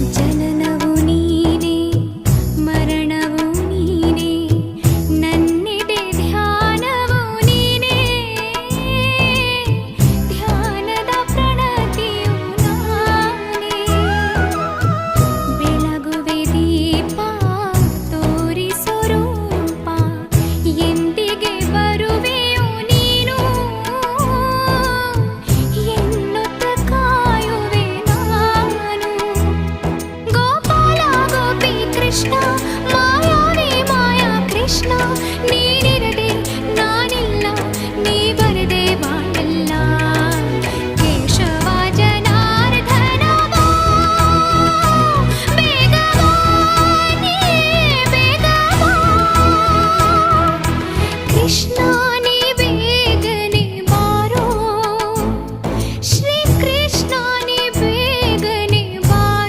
Jenna Krishna మాయానే మాయా కృష్ణ నీ నిరగ